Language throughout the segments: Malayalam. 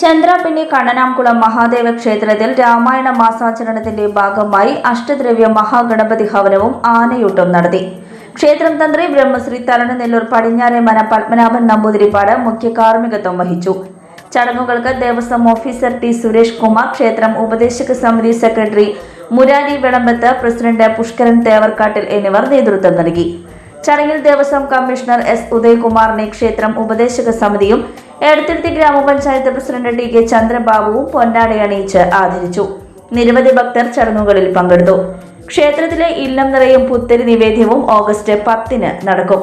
ചന്ദ്രാപിന്നി കണ്ണനാംകുളം മഹാദേവ ക്ഷേത്രത്തിൽ രാമായണ മാസാചരണത്തിന്റെ ഭാഗമായി അഷ്ടദ്രവ്യ മഹാഗണപതി ഹവനവും ആനയൂട്ടും നടത്തി. ക്ഷേത്രം തന്ത്രി ബ്രഹ്മശ്രീ തലണനെല്ലൂർ പടിഞ്ഞാറെ മന പത്മനാഭൻ നമ്പൂതിരിപ്പാട് മുഖ്യ കാർമ്മികത്വം വഹിച്ചു. ചടങ്ങുകൾക്ക് ദേവസ്വം ഓഫീസർ ടി സുരേഷ് കുമാർ ക്ഷേത്രം ഉപദേശക സമിതി സെക്രട്ടറി മുരാരി വിളമ്പത്ത് പ്രസിഡന്റ് പുഷ്കരൻ തേവർക്കാട്ടിൽ എന്നിവർ നേതൃത്വം നൽകി. ചടങ്ങിൽ ദേവസ്വം കമ്മീഷണർ എസ്. ഉദയകുമാറിനെ ക്ഷേത്രം ഉപദേശക സമിതിയും എടത്തിരുത്തി ഗ്രാമപഞ്ചായത്ത് പ്രസിഡന്റ് ടി കെ ചന്ദ്രബാബുവും പൊന്നാടയണിയിച്ച് ആദരിച്ചു. നിരവധി ഭക്തർ ചടങ്ങുകളിൽ പങ്കെടുത്തു. ക്ഷേത്രത്തിലെ ഇല്ലം നിറയും പുത്തരി നിവേദ്യവും ഓഗസ്റ്റ് പത്തിന് നടക്കും.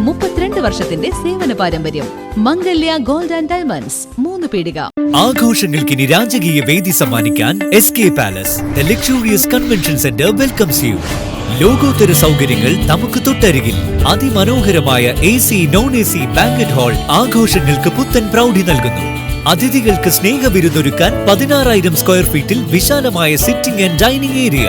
മുപ്പത്തിരണ്ട് വർഷത്തിന്റെ സേവന പാരമ്പര്യം മംഗല്യ ഗോൾഡ് ആൻഡ് ഡയമണ്ട്സ് മൂന്ന് പീടിക. ആഘോഷങ്ങൾക്ക് ഇനി രാജകീയ വേദി സമ്മാനിക്കാൻ S K palace luxurious convention centre welcomes you ലോകോത്തര സൗകര്യങ്ങൾ നമുക്ക് തൊട്ടരികിൽ. അതിമനോഹരമായ A C non A C banquet hall ആഘോഷങ്ങൾക്ക് പുത്തൻ പ്രൗഢി നൽകുന്നു. അതിഥികൾക്ക് സ്നേഹവിരുന്നൊരുക്കാൻ പതിനാറായിരം സ്ക്വയർ ഫീറ്റിൽ വിശാലമായ സിറ്റിംഗ് ആൻഡ് ഡൈനിങ് ഏരിയ